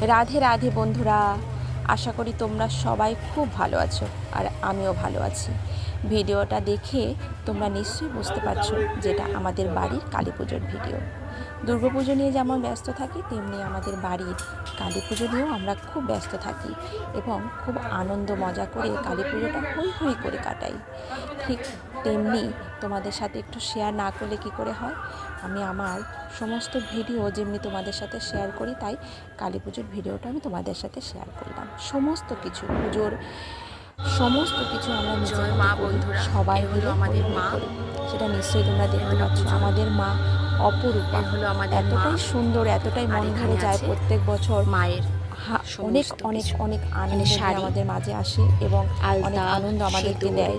রাধে রাধে বন্ধুরা। আশা করি তোমরা সবাই খুব ভালো আছো আর আমিও ভালো আছি। ভিডিওটা দেখে তোমরা নিশ্চয়ই বুঝতে পারছ যেটা আমাদের বাড়ির কালী পুজোর ভিডিও। দুর্গাপুজো নিয়ে যেমন ব্যস্ত থাকি, তেমনি আমাদের বাড়ির কালী পুজো নিয়েও আমরা খুব ব্যস্ত থাকি এবং খুব আনন্দ মজা করে কালী পুজোটা হই হই করে কাটাই। ঠিক তেমনি তোমাদের সাথে একটু শেয়ার না করলে কি করে হয়? আমি আমার সমস্ত ভিডিও যেমনি তোমাদের সাথে শেয়ার করি, তাই কালী পুজোর ভিডিওটা আমি তোমাদের সাথে শেয়ার করলাম। সমস্ত কিছু, পুজোর সমস্ত কিছু আমরা নিজের মা। বন্ধুরা। সবাই হলো আমাদের মা। সেটা নিশ্চয়ই তোমরা দেখতে পাচ্ছ। আমাদের মা অপরূপা। হলো আমাদের এতটাই সুন্দর এতটাই মন ভরে যায় প্রত্যেক বছর। মায়ের অনেক অনেক অনেক আনন্দ আমাদের মাঝে আসে এবং অনেক আনন্দ আমাদেরকে দেয়।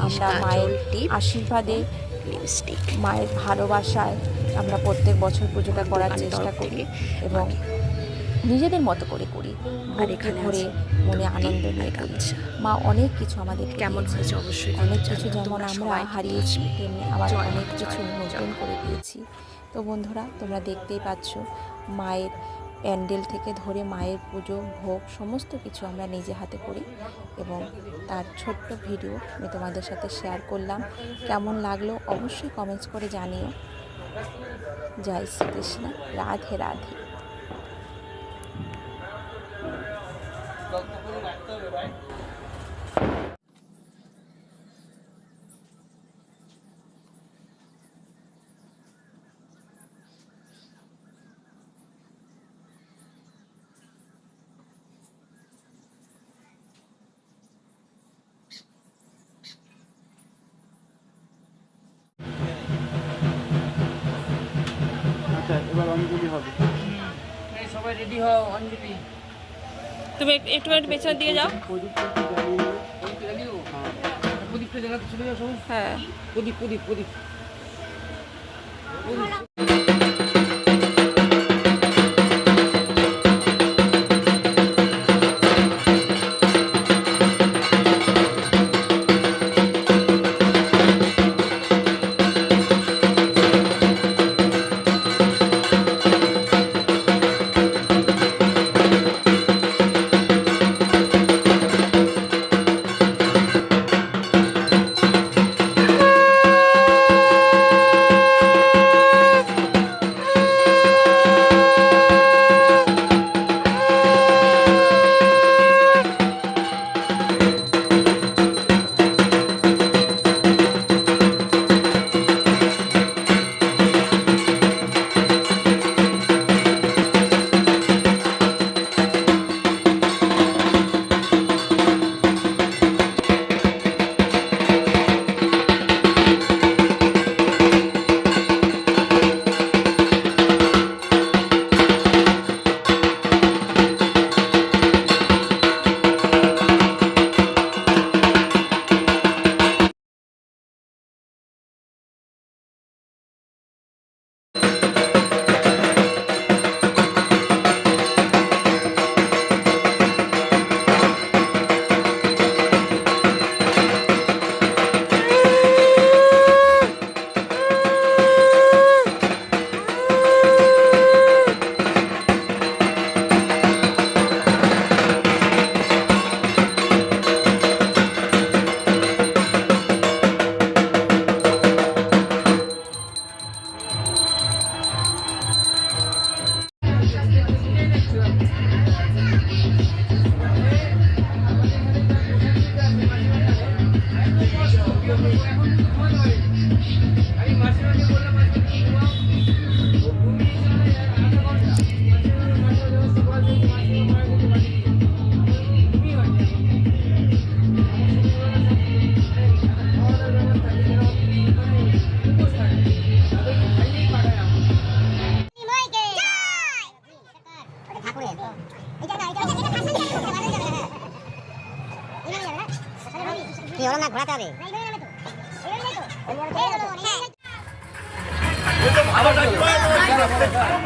আমরা মায়ের আশীর্বাদে মায়ের ভালোবাসায় আমরা প্রত্যেক বছর পুজোটা করার চেষ্টা করি এবং নিজেদের মতো করে করি। আর এখানে আছে। মনে আনন্দ আর নিয়ে করি। মা অনেক কিছু আমাদের কেমন হয়েছে অবশ্যই অনেক কিছু যেমন আমরা হারিয়েছি তেমনি আবার অনেক কিছু নতুন করে দিয়েছি। তো বন্ধুরা তোমরা দেখতেই পাচ্ছ মায়ের প্যান্ডেল থেকে ধরে মায়ের পুজো ভোগ সমস্ত কিছু আমরা নিজে হাতে করি এবং তার ছোট্ট ভিডিও আমি তোমাদের সাথে শেয়ার করলাম। কেমন লাগল অবশ্যই কমেন্টস করে জানিও। জয় শ্রীকৃষ্ণ। রাধে রাধে। আচ্ছা এবার অঞ্জলি হবে। এই সবাই রেডি হও অঞ্জলি। তুমি একটু একটু পেছনের দিকে যাও। প্রদীপ প্রদীপ। প্রদীপ প্রদীপটা জ্বালাতে চলে যাও সবাই। হ্যাঁ। প্রদীপ প্রদীপ। প্রদীপ। ওরম না ঘোরাতে হবে। ডাকবো।